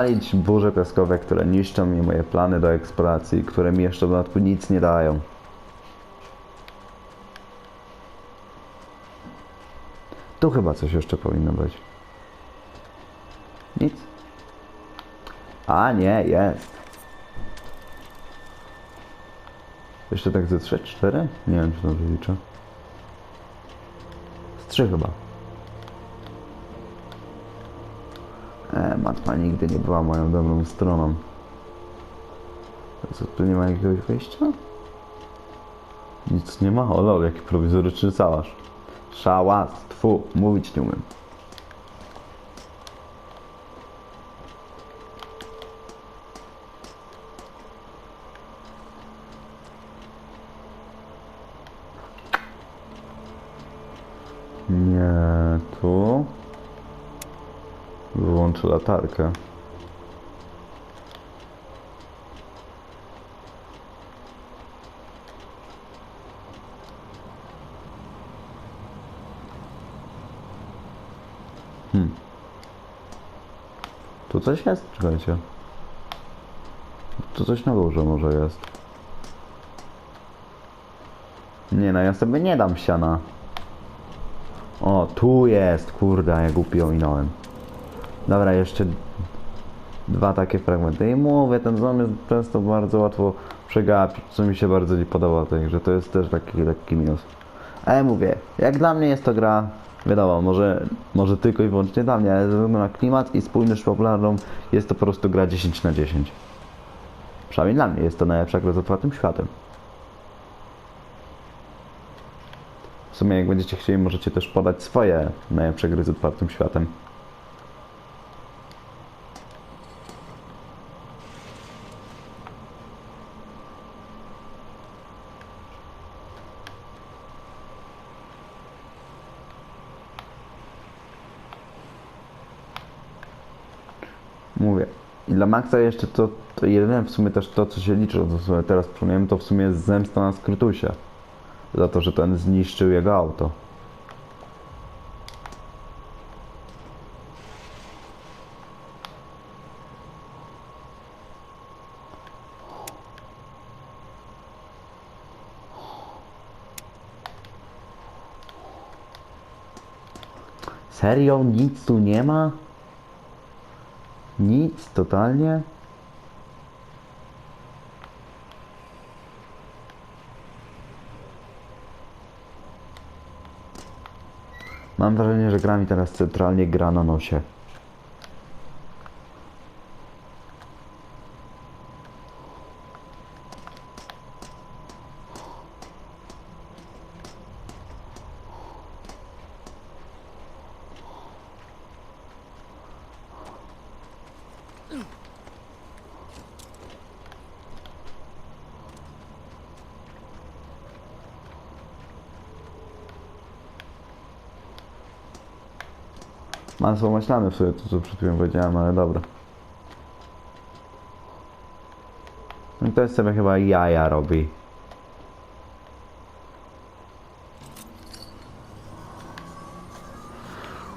Palić burze piaskowe, które niszczą mi moje plany do eksploracji, które mi jeszcze dodatku nic nie dają. Tu chyba coś jeszcze powinno być. Nic? A nie, jest. Jeszcze tak ze 3, 4? Nie wiem, czy dobrze liczę. Z 3 chyba. E, matma nigdy nie była moją dobrą stroną. Co, tu nie ma jakiegoś wyjścia? Nic nie ma? O lol, jaki prowizoryczny sałasz. Szałas, tfu, mówić nie umiem. Nie, tu. Wyłączę latarkę. Hmm. Tu coś jest? Czekajcie. Tu coś na górze może jest. Nie no, ja sobie nie dam siana. O, tu jest, kurde, ja głupi ominąłem. Dobra, jeszcze dwa takie fragmenty. I mówię, ten zamysł często bardzo łatwo przegapić, co mi się bardzo nie podoba, także to jest też taki lekki minus. Ale mówię, jak dla mnie jest to gra, wiadomo, może, może tylko i wyłącznie dla mnie, ale ze względu na klimat i spójność popularną jest to po prostu gra 10 na 10. Przynajmniej dla mnie jest to najlepsza gra z otwartym światem. W sumie jak będziecie chcieli, możecie też podać swoje najlepsze gry z otwartym światem. Mówię. I dla Maxa jeszcze to, to jedyne w sumie też to, co się liczy, to sobie teraz przypomniałem, to w sumie jest zemsta na Skrytusie. Za to, że ten zniszczył jego auto. Serio? Nic tu nie ma? Nic, totalnie? Mam wrażenie, że gra mi teraz centralnie gra na nosie. Masło maślane w sobie, to co przed chwilą powiedziałem, ale dobra. No to jest sobie chyba jaja robi.